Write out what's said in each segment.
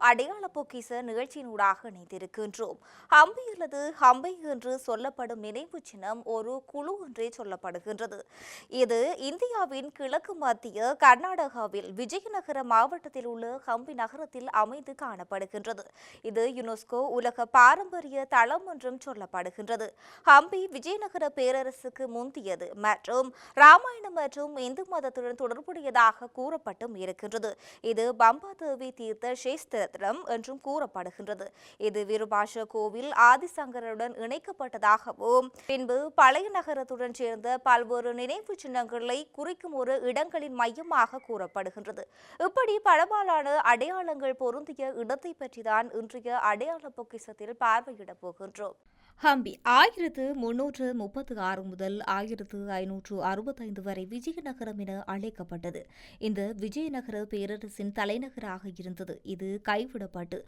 அடையாள பொக்கிச நிகழ்ச்சியினூடாக இணைந்திருக்கின்றோம். ஹம்பி அல்லது ஹம்பை என்று சொல்லப்படும் நினைவு சின்னம் ஒரு குழு என்றே சொல்லப்படுகின்றது. இது இந்தியாவின் கிழக்கு மத்திய கர்நாடகாவில் விஜயநகர மாவட்டத்தில் உள்ள ஹம்பி நகரத்தில் அமைந்து காணப்படுகின்றது. இது யுனெஸ்கோ உலக பாரம்பரிய தளம் என்றும் சொல்லப்படுகின்றது. ஹம்பி விஜயநகர பேரரசுக்கு முந்தியது மற்றும் ராமாயணம் மற்றும் இந்து மதத்துடன் தொடர்புடையதாக கூறப்பட்டும் இருக்கின்றது. இது பம்பாதேவி தீர்த்த சேஸ்திரம் என்றும் கூறப்படுகின்றது. இது விருபாஷ கோவில் ஆதிசங்கருடன் இணைக்கப்பட்டதாகவும் பின்பு பழைய நகரத்துடன் சேர்ந்த பல்வேறு நினைவு சின்னங்களை குறிக்கும் ஒரு இடங்களின் மையமாக கூறப்படுகின்றது. இப்படி பழம்பாலான அடையாளங்கள் பொருந்திய இடத்தை பற்றிதான் இன்றைய அடையாள பொக்கிசத்தில் பார்வையிட போகின்றோம். ஹம்பி ஆயிரத்து முன்னூற்று முப்பத்து ஆறு முதல் ஆயிரத்து ஐநூற்று அறுபத்தைந்து வரை விஜயநகரம் என அழைக்கப்பட்டது. இந்த விஜயநகர பேரரசின் தலைநகராக இருந்தது. இது கைவிடப்பட்டு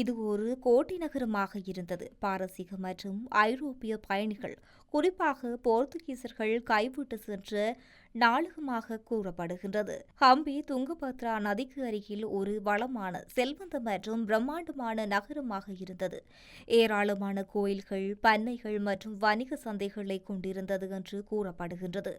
இது ஒரு கோட்டை நகரமாக இருந்தது. பாரசீக மற்றும் ஐரோப்பிய பயணிகள் குறிப்பாக போர்த்துகீசர்கள் கைவிட்டு சென்ற நாளுகமாக கூறப்படுகின்றது. ஹம்பி துங்கபத்ரா நதிக்கு அருகில் ஒரு வளமான செல்வந்த மற்றும் பிரம்மாண்டமான நகரமாக இருந்தது. ஏராளமான கோயில்கள் பண்ணைகள் மற்றும் வணிக சந்தைகளை கொண்டிருந்தது என்று கூறப்படுகின்றது.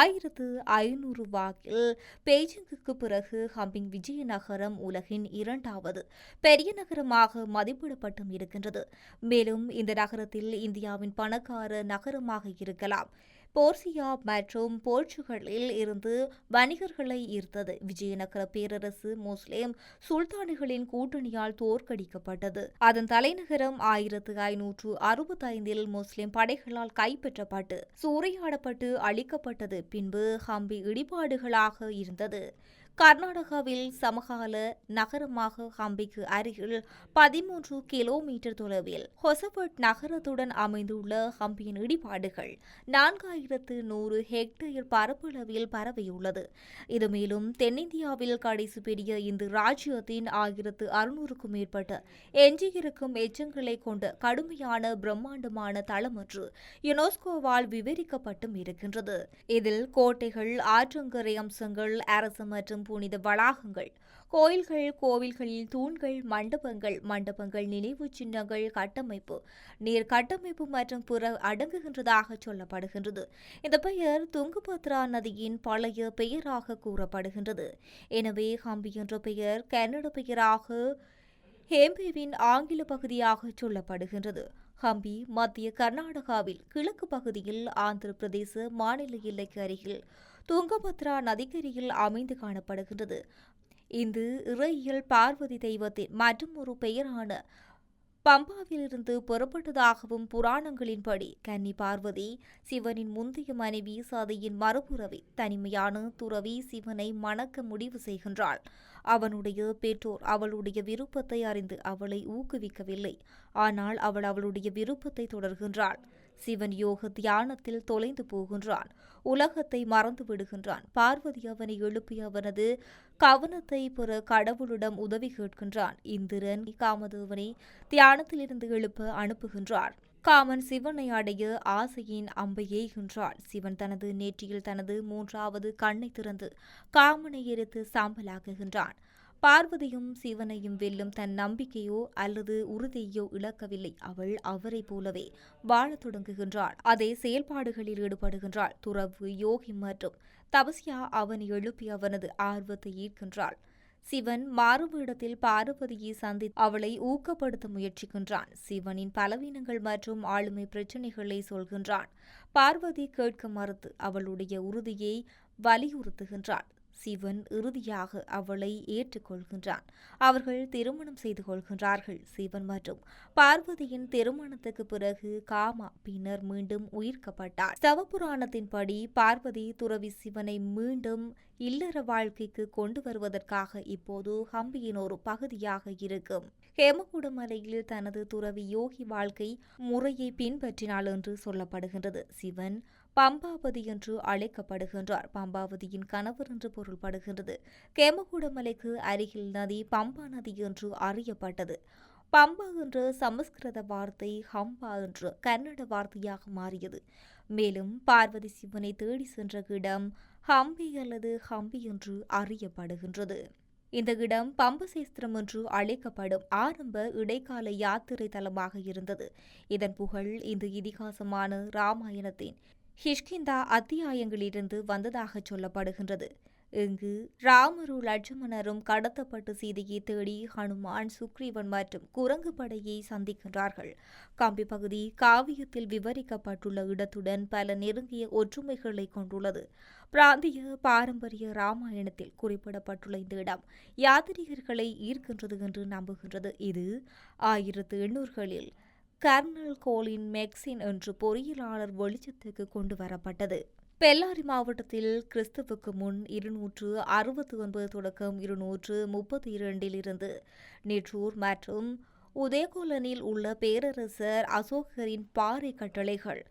ஆயிரத்து ஐநூறு வாக்கில் பெய்ஜிங்குக்கு பிறகு ஹம்பிங் விஜயநகரம் உலகின் இரண்டாவது பெரிய நகரமாக மதிப்பிடப்பட்டும் இருக்கின்றது. மேலும் இந்த நகரத்தில் இந்தியாவின் பணக்கார நகரமாக இருக்கலாம். போர்சியா மற்றும் போர்ச்சுகலில் இருந்து வணிகர்களை ஈர்த்தது. விஜயநகர பேரரசு முஸ்லிம் சுல்தானிகளின் கூட்டணியால் தோற்கடிக்கப்பட்டது. அதன் தலைநகரம் ஆயிரத்து ஐநூற்று அறுபத்தைந்தில் முஸ்லிம் படைகளால் கைப்பற்றப்பட்டு சூறையாடப்பட்டு அழிக்கப்பட்டது. பின்பு ஹம்பி இடிபாடுகளாக இருந்தது. கர்நாடகாவில் சமகால நகரமாக ஹம்பிக்கு அருகில் பதிமூன்று கிலோமீட்டர் தொலைவில் ஹொசபட் நகரத்துடன் அமைந்துள்ள ஹம்பியின் இடிபாடுகள் நான்காயிரத்து நூறு ஹெக்டேர் பரப்பளவில் பரவியுள்ளது. இது மேலும் தென்னிந்தியாவில் கடைசி பெரிய இந்த ராஜ்யத்தின் ஆயிரத்து அறுநூறுக்கும் மேற்பட்ட எஞ்சியிருக்கும் எச்சங்களை கொண்ட கடுமையான பிரம்மாண்டமான தளம் என்று யுனெஸ்கோவால் விவரிக்கப்பட்டும் இருக்கின்றது. இதில் கோட்டைகள் ஆற்றங்கரை அம்சங்கள் அரசு மற்றும் புனித வளாகங்கள். கோயில்கள் கோவில்களில் தூண்கள் மண்டபங்கள் மண்டபங்கள் நினைவு சின்னங்கள் கட்டமைப்பு. நீர் கட்டமைப்பு மற்றும் புற அடங்குகின்றதாக சொல்லப்படுகின்றது. இந்த பெயர் துங்குபத்ரா நதியின் பழைய பெயராக கூறப்படுகின்றது. எனவே ஹம்பி என்ற பெயர் கன்னட பெயராக ஹேம்பேவின் ஆங்கில பகுதியாக சொல்லப்படுகின்றது. ஹம்பி மத்திய கர்நாடகாவில் கிழக்கு பகுதியில் ஆந்திர பிரதேச மாநில எல்லைக்கு அருகில் துங்கபத்ரா நதிக்கரையில் அமைந்து காணப்படுகின்றது. இந்த இறையியல் பார்வதி தெய்வத்தின் மற்றும் ஒரு பெயரான பம்பாவிலிருந்து புறப்பட்டதாகவும் புராணங்களின்படி கன்னி பார்வதி சிவனின் முந்தைய மனைவி சதியின் மறுபுறவி தனிமையான துறவி சிவனை மணக்க முடிவு செய்கின்றாள். அவனுடைய பெற்றோர் அவளுடைய விருப்பத்தை அறிந்து அவளை ஊக்குவிக்கவில்லை. ஆனால் அவள் அவளுடைய விருப்பத்தை தொடர்கின்றாள். சிவன் யோக தியானத்தில் தொலைந்து போகின்றான். உலகத்தை மறந்து விடுகின்றான். பார்வதி அவனை எழுப்பி அவனது கவனத்தை பெற கடவுளிடம் உதவி கேட்கின்றான். இந்திரன் காமதேவனை தியானத்திலிருந்து எழுப்ப அனுப்புகின்றான் காமன் சிவனை அடைய ஆசையின் அம்பை எய்கின்றான் சிவன் தனது நேற்றியில் தனது மூன்றாவது கண்ணை திறந்து காமனை எரித்து சாம்பலாக்குகின்றான். பார்வதியும் சிவனையும் வெல்லும் தன் நம்பிக்கையோ அல்லது உறுதியோ இழக்கவில்லை. அவள் அவரை போலவே வாழத் தொடங்குகின்றாள். அதே செயல்பாடுகளில் ஈடுபடுகின்றாள். துறவு யோகி மற்றும் தபசியா அவனை எழுப்பி அவனது ஆர்வத்தை ஈர்க்கின்றாள். சிவன் மாறுவேடத்தில் பார்வதியை சந்தி அவளை ஊக்கப்படுத்த முயற்சிக்கின்றான். சிவனின் பலவீனங்கள் மற்றும் ஆளுமை பிரச்சினைகளை சொல்கின்றான். பார்வதி கேட்க மறுத்து அவளுடைய உறுதியை வலியுறுத்துகின்றான் சிவன் இறுதியாக அவளை ஏற்றுக்கொள்கின்றான். அவர்கள் திருமணம் செய்து கொள்கின்றார்கள். சிவன் மற்றும் பார்வதியின் திருமணத்துக்கு பிறகு காமா பின்னர் மீண்டும் உயிர்க்கப்பட்டார். சவபுராணத்தின்படி பார்வதி துறவி சிவனை மீண்டும் இல்லற வாழ்க்கைக்கு கொண்டு வருவதற்காக இப்போது ஹம்பியின் ஒரு பகுதியாக இருக்கும். ஹேமகுடமலையில் தனது துறவி யோகி வாழ்க்கை முறையை பின்பற்றினாள் என்று சொல்லப்படுகின்றது. சிவன் பம்பாவதி என்று அழைக்கப்படுகின்றார். பம்பாவதியின் கணவர் என்று பொருள்படுகின்றது. கேமகுடமலைக்கு அருகில் நதி பம்பா நதி என்று அறியப்பட்டது. பம்பா என்ற சமஸ்கிருத வார்த்தை ஹம்பா என்று கன்னட வார்த்தையாக மாறியது. மேலும் பார்வதி சிவனை தேடி சென்ற இடம் ஹம்பி அல்லது ஹம்பி என்று அறியப்படுகின்றது. இந்த இடம் பம்பசேஸ்திரம் என்று அழைக்கப்படும் ஆரம்ப இடைக்கால யாத்திரை தலமாக இருந்தது. இதன் புகழ் இந்த இதிகாசமான ராமாயணத்தின் ஹிஷ்கிந்தா அத்தியாயங்களிலிருந்து வந்ததாக சொல்லப்படுகின்றது. இங்கு ராமரும் லட்சுமணரும் கடத்தப்பட்டு சீதையை தேடி ஹனுமான் சுக்ரீவன் மற்றும் குரங்கு படையை சந்திக்கின்றார்கள். கம்பி பகுதி காவியத்தில் விவரிக்கப்பட்டுள்ள இடத்துடன் பல நெருங்கிய ஒற்றுமைகளை கொண்டுள்ளது. பிராந்திய பாரம்பரிய ராமாயணத்தில் குறிப்பிடப்பட்டுள்ள இந்த இடம் யாத்ரீகர்களை ஈர்க்கின்றது என்று நம்புகின்றது. இது ஆயிரத்து எண்ணூறுகளில் கர்னல் கோலின் மெக்சின் என்று பொறியியலாளர் வெளிச்சத்துக்கு கொண்டு வரப்பட்டது. பெல்லாரி மாவட்டத்தில் கிறிஸ்துவுக்கு முன் இருநூற்று அறுபத்தி ஒன்பது தொடக்கம் இருநூற்று முப்பத்தி இரண்டிலிருந்து. நெற்றூர் மற்றும் உதயகோலனில் உள்ள பேரரசர் அசோகரின் பாறை கட்டளைகள்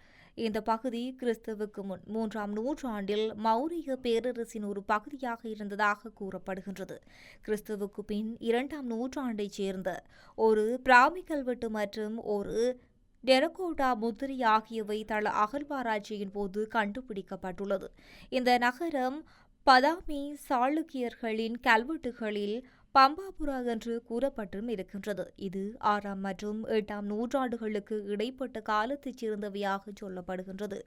இந்த பகுதி கிறிஸ்துவுக்கு முன் மூன்றாம் நூற்றாண்டில் மௌரிய பேரரசின் ஒரு பகுதியாக இருந்ததாக கூறப்படுகின்றது. கிறிஸ்துவுக்கு பின் இரண்டாம் நூற்றாண்டைச் சேர்ந்த ஒரு பிராமி கல்வெட்டு மற்றும் ஒரு டெரகோட்டா முத்திரை ஆகியவை தள அகழ்வாராய்ச்சியின் போது கண்டுபிடிக்கப்பட்டுள்ளது. இந்த நகரம் பதாமி சாளுக்கியர்களின் கல்வெட்டுகளில் பம்பாபுரா என்று கூறப்பட்டும் இருக்கின்றது. இது ஆறாம் மற்றும் எட்டாம் நூற்றாண்டுகளுக்கு இடைப்பட்ட காலத்தைச் சேர்ந்தவையாக சொல்லப்படுகின்றது.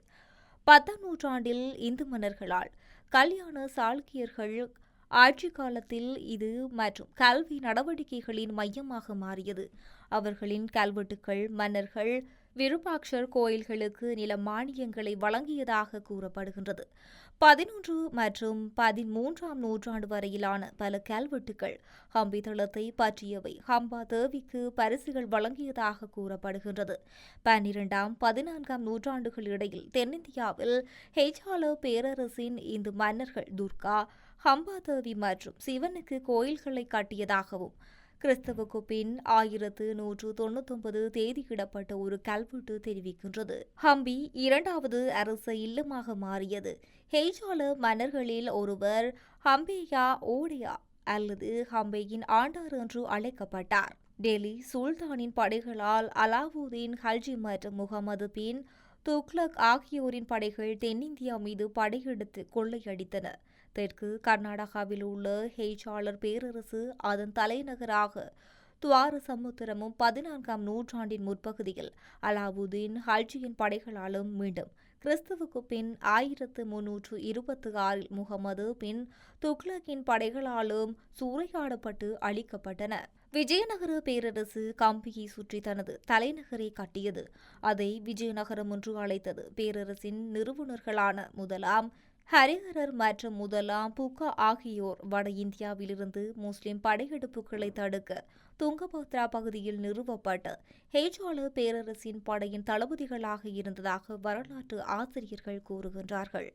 பத்தாம் நூற்றாண்டில் இந்து மன்னர்களால் கல்யாண சாளுக்கியர்கள் ஆட்சி காலத்தில் இது மற்றும் கல்வி நடவடிக்கைகளின் மையமாக மாறியது. அவர்களின் கல்வெட்டுக்கள் மன்னர்கள் விருப்பாட்சர் கோயில்களுக்கு நில மானியங்களை வழங்கியதாக கூறப்படுகின்றது. பதினொன்று மற்றும் பதிமூன்றாம் நூற்றாண்டு வரையிலான பல கல்வெட்டுகள் ஹம்பி தளத்தை பற்றியவை ஹம்பா தேவிக்கு பரிசுகள் வழங்கியதாக கூறப்படுகின்றது. பன்னிரெண்டாம் பதினான்காம் நூற்றாண்டுகள் இடையில் தென்னிந்தியாவில் ஹெஜால பேரரசின் இந்த மன்னர்கள் துர்கா ஹம்பாதேவி மற்றும் சிவனுக்கு கோயில்களை கட்டியதாகவும் கிறிஸ்தவுக்கு பின் ஆயிரத்து நூற்று தொண்ணூத்தொன்பது தேதியிடப்பட்ட ஒரு கல்வெட்டு தெரிவிக்கின்றது. ஹம்பி இரண்டாவது அரச இல்லமாக மாறியது. ஹெய்ஜால மன்னர்களில் ஒருவர் ஹம்பேயா ஓடியா அல்லது ஹம்பேயின் ஆண்டார் என்று அழைக்கப்பட்டார். டெல்லி சுல்தானின் படைகளால் அலாவுதீன் ஹல்ஜி மற்றும் முகமது பின் துக்ளக் ஆகியோரின் படைகள் தென்னிந்தியா மீது படையெடுத்து கொள்ளையடித்தன. தெற்கு கர்நாடகாவில் உள்ள ஹெய்சாளர் பேரரசு அதன் தலைநகராக துவார சமுத்திரமும் பதினான்காம் நூற்றாண்டின் முற்பகுதியில் அலாவுதீன் ஹல்ஜியின் படைகளாலும் மீண்டும் கிறிஸ்துவுக்கு பின் ஆயிரத்து முன்னூற்று இருபத்தி ஆறில் முகமது பின் துக்ளக்கின் படைகளாலும் சூறையாடப்பட்டு அழிக்கப்பட்டன. விஜயநகர பேரரசு கம்பியை சுற்றி தனது தலைநகரை கட்டியது. அதை விஜயநகரம் என்று அழைத்தது. பேரரசின் நிறுவனர்களான முதலாம் ஹரிஹரர் மற்றும் முதலாம் புகா ஆகியோர் வட இந்தியாவிலிருந்து முஸ்லிம் படையெடுப்புகளை தடுக்க துங்கபத்ரா பகுதியில் நிறுவப்பட்ட ஹேஜால பேரரசின் படையின் தளபதிகளாக இருந்ததாக வரலாற்று ஆசிரியர்கள் கூறுகின்றார்கள்.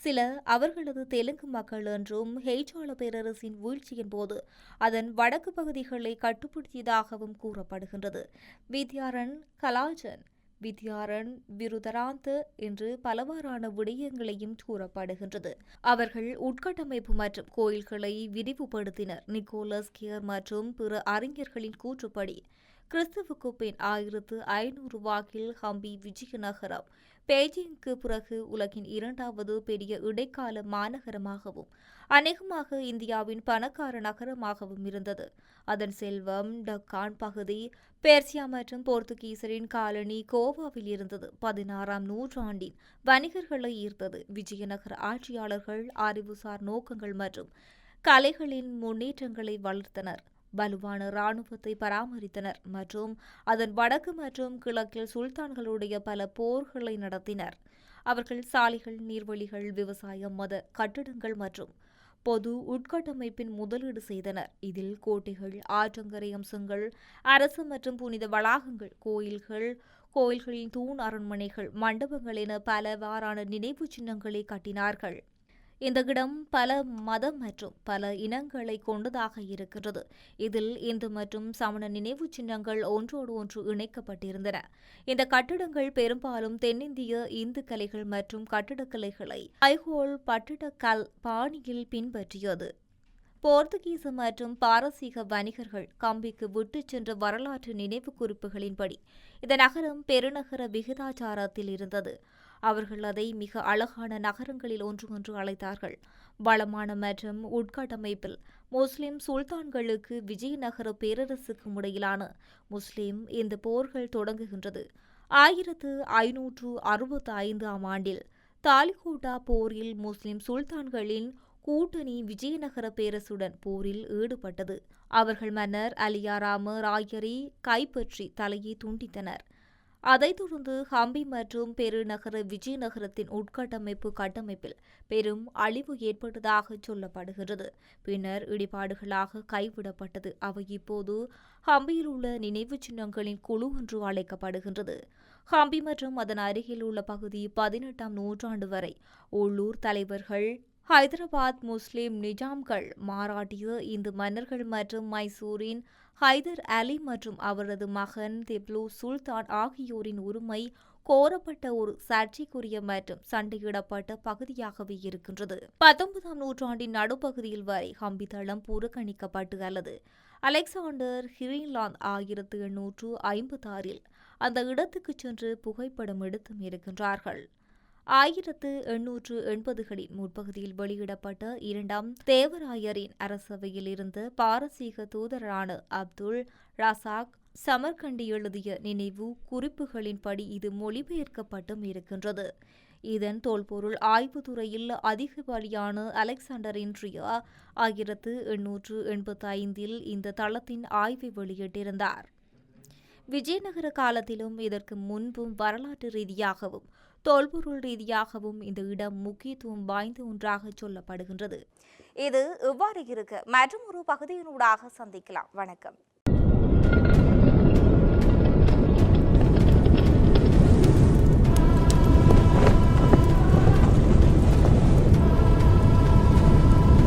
சில அவர்களது தெலுங்கு மக்கள் என்றும் ஹெய்ஜால பேரரசின் வீழ்ச்சியின் போது அதன் வடக்கு பகுதிகளை கட்டுப்படுத்தியதாகவும் கூறப்படுகின்றது. வித்யாரன் கலாஜன் வித்யாரன் விருதராந்த் என்று பலவாறான விடயங்களையும் கூறப்படுகின்றது. அவர்கள் உட்கட்டமைப்பு மற்றும் கோயில்களை விரிவுபடுத்தினர். நிக்கோலஸ் கியர் மற்றும் பிற அறிஞர்களின் கூற்றுப்படி கிறிஸ்துவுக்கு பின் ஆயிரத்து ஐநூறு வாக்கில் ஹம்பி விஜயநகரம். பெய்ஜிங்க்கு பிறகு உலகின் இரண்டாவது பெரிய இடைக்கால மாநகரமாகவும் அநேகமாக இந்தியாவின் பணக்கார நகரமாகவும் இருந்தது. அதன் செல்வம் டக்கான் பகுதி பேர்சியா மற்றும் போர்த்துகீசரின் காலனி கோவாவில் இருந்தது. பதினாறாம் நூற்றாண்டின் வணிகர்களை ஈர்த்தது விஜயநகர ஆட்சியாளர்கள் அறிவுசார் நோக்கங்கள் மற்றும் கலைகளின் முன்னேற்றங்களை வளர்த்தனர். வலுவான இராணுவத்தை பராமரித்தனர் மற்றும் அதன் வடக்கு மற்றும் கிழக்கில் சுல்தான்களுடைய பல போர்களை நடத்தினர். அவர்கள் சாலைகள் நீர்வழிகள் விவசாயம் மத கட்டிடங்கள் மற்றும் பொது உட்கட்டமைப்பின் முதலீடு செய்தனர். இதில் கோட்டைகள் ஆற்றங்கரை அம்சங்கள் அரசு மற்றும் புனித வளாகங்கள் கோயில்கள் கோயில்களின் தூண் அரண்மனைகள் மண்டபங்கள் என பலவாறான நினைவு சின்னங்களை கட்டினார்கள். இந்த இடம் பல மதம் மற்றும் பல இனங்களை கொண்டதாக இருக்கிறது இதில் இந்து மற்றும் சமண நினைவு சின்னங்கள் ஒன்றோடு ஒன்று இணைக்கப்பட்டிருந்தன. இந்த கட்டிடங்கள் பெரும்பாலும் தென்னிந்திய இந்து கலைகள் மற்றும் கட்டிடக்கலைகளை ஐஹோல் பட்டிடக்கல் பாணியில் பின்பற்றியது. போர்த்துகீச மற்றும் பாரசீக வணிகர்கள் கம்பிக்கு விட்டுச் சென்ற வரலாற்று நினைவு குறிப்புகளின்படி இந்த நகரம் பெருநகர விகிதாச்சாரத்தில் இருந்தது. அவர்கள் அதை மிக அழகான நகரங்களில் ஒன்று என்று அழைத்தார்கள். வளமான மற்றும் உட்கட்டமைப்பில் முஸ்லிம் சுல்தான்களுக்கு விஜயநகர பேரரசுக்கும் இடையிலான முஸ்லிம் இந்த போர்கள் தொடங்குகின்றது. ஆயிரத்து ஐநூற்று அறுபத்தி ஐந்தாம் ஆண்டில் தாலிகோட்டா போரில் முஸ்லிம் சுல்தான்களின் கூட்டணி விஜயநகர பேரரசுடன் போரில் ஈடுபட்டது. அவர்கள் மன்னர் அலியாராம ராயரை கைப்பற்றி தலையை துண்டித்தனர். அதைத் தொடர்ந்து ஹம்பி மற்றும் பெருநகர விஜயநகரத்தின் உட்கட்டமைப்பு கட்டமைப்பில் பெரும் அழிவு ஏற்பட்டதாக சொல்லப்படுகிறது. பின்னர் இடிபாடுகளாக கைவிடப்பட்டது. அவை இப்போது ஹம்பியில் உள்ள நினைவு சின்னங்களின் குழு என்று அழைக்கப்படுகின்றது. ஹம்பி மற்றும் அதன் அருகில் உள்ள பகுதி பதினெட்டாம் நூற்றாண்டு வரை உள்ளூர் தலைவர்கள் ஹைதராபாத் முஸ்லிம் நிஜாம்கள் மாராட்டிய இந்து மன்னர்கள் மற்றும் மைசூரின் ஹைதர் அலி மற்றும் அவரது மகன் திப்லு சுல்தான் ஆகியோரின் உரிமை கோரப்பட்ட ஒரு சர்ச்சைக்குரிய மற்றும் சண்டையிடப்பட்ட பகுதியாகவே இருக்கின்றது. பத்தொன்பதாம் நூற்றாண்டின் நடுப்பகுதியில் வரை ஹம்பி தளம் புறக்கணிக்கப்பட்டு அல்லது அலெக்சாண்டர் ஹிரிலாந்த் ஆயிரத்து எண்ணூற்று ஐம்பத்தாறில் அந்த இடத்துக்கு சென்று புகைப்படம் எடுத்தும் இருக்கின்றார்கள். ஆயிரத்து எண்ணூற்று எண்பதுகளின் முற்பகுதியில் வெளியிடப்பட்ட இரண்டாம் தேவராயரின் அரசவையில் இருந்து பாரசீக தூதரான அப்துல் ரசாக் சமர்கண்டி எழுதிய நினைவு குறிப்புகளின்படி இது மொழிபெயர்க்கப்பட்டும் இருக்கின்றது. இதன் தோல்பொருள் ஆய்வுத்துறையில் அதிகப்படியான அலெக்சாண்டர் இன்ட்ரியா ஆயிரத்து எண்ணூற்று எண்பத்தி ஐந்தில் இந்த தளத்தின் ஆய்வை வெளியிட்டிருந்தார். விஜயநகர காலத்திலும் இதற்கு முன்பும் வரலாற்று ரீதியாகவும் தொல்பொருள் ரீதியாகவும் இந்த இடம் முக்கியத்துவம் வாய்ந்த ஒன்றாக சொல்லப்படுகின்றது. இது இவ்வாறு இருக்க மற்றும் ஒரு பகுதியினூடாக சந்திக்கலாம். வணக்கம்.